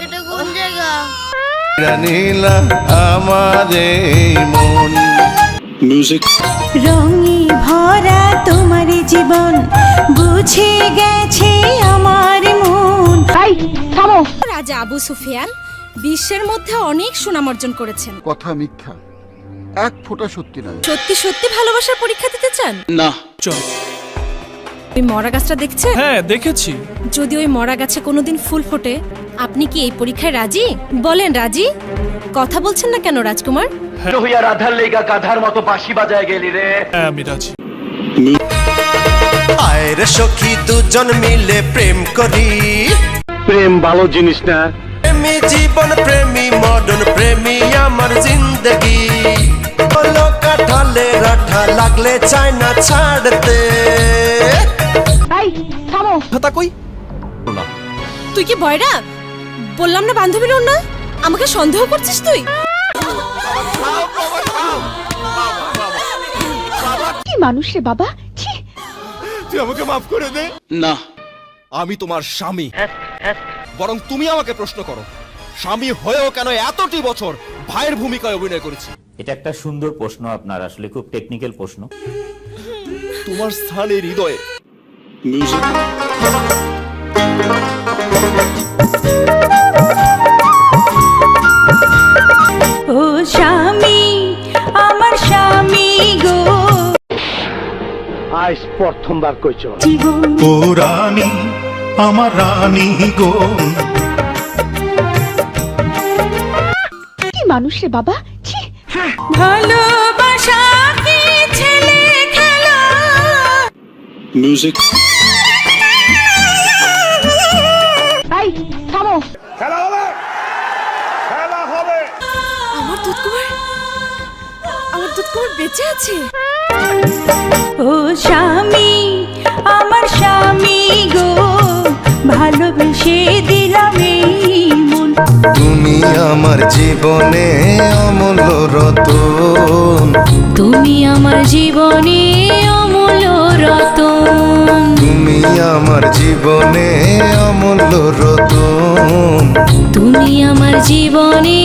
এটা কোন জায়গা? জানিলা আমার এই মন। রঙে ভরা তোমার জীবন বুঝে গেছে আমার মন। রাজা আবু সুফিয়ান বিশ্বের মধ্যে অনেক সুনাম অর্জন করেছেন। কথা মিথ্যা। এক ফোঁটা সত্যি নয়। সত্যি সত্যি ভালোবাসার পরীক্ষা দিতে চান? না। ওই মরা গাছটা দেখছেন হ্যাঁ দেখেছি। যদি ওই মরা গাছে কোনোদিন ফুল ফোটে আপনি কি এই পরীক্ষায় রাজি? বলেন রাজি? কথা বলছেন না কেন রাজকুমার? হইয়া রাধার লেগা গাধার মতো বাঁশি বাজায় গেলি রে। হ্যাঁ আমি রাজি। আয়ের সখী দুজন মিলে প্রেম করি। প্রেম ভালো জিনিস না। প্রেমী জীবন প্রেমী মডন প্রেমী আমার জিন্দগি। বলো কাঠালে রাঠা লাগলে চায় না ছাড়তে। খাতা কই? তুই কি বয়রা বললাম না বান্ধবীর না আমাকে সন্দেহ করছিস তুই? কি মানুষ রে বাবা? তুই আমাকে মাফ করে দে। না। আমি তোমার স্বামী। বরং তুমি আমাকে প্রশ্ন করো স্বামী হয়েও কেন এতটি বছর ভাইয়ের ভূমিকায় অভিনয় করেছি? এটা একটা সুন্দর প্রশ্ন আপনার আসলে খুব টেকনিক্যাল প্রশ্ন। তোমার স্থানে হৃদয়ে ও স্বামী আমার স্বামী গো। আজ প্রথমবার কইছ। ও রানী আমার রানী গো। কি মানুষ রে বাবা? ছি। ভালোবাসা কি ছেলে খেলা? আমার দুধ কুমার আমার দুধ কুমার বেঁচে আছে। ও স্বামী আমার স্বামী গো ভালোবেসে দিলাম এই মন। তুমি আমার জীবনে অমূল্য রতন। তুমি আমার জীবনে অমূল্য রতন। তুমি আমার জীবনে অমূল্য রতন। তুমি আমার জীবনে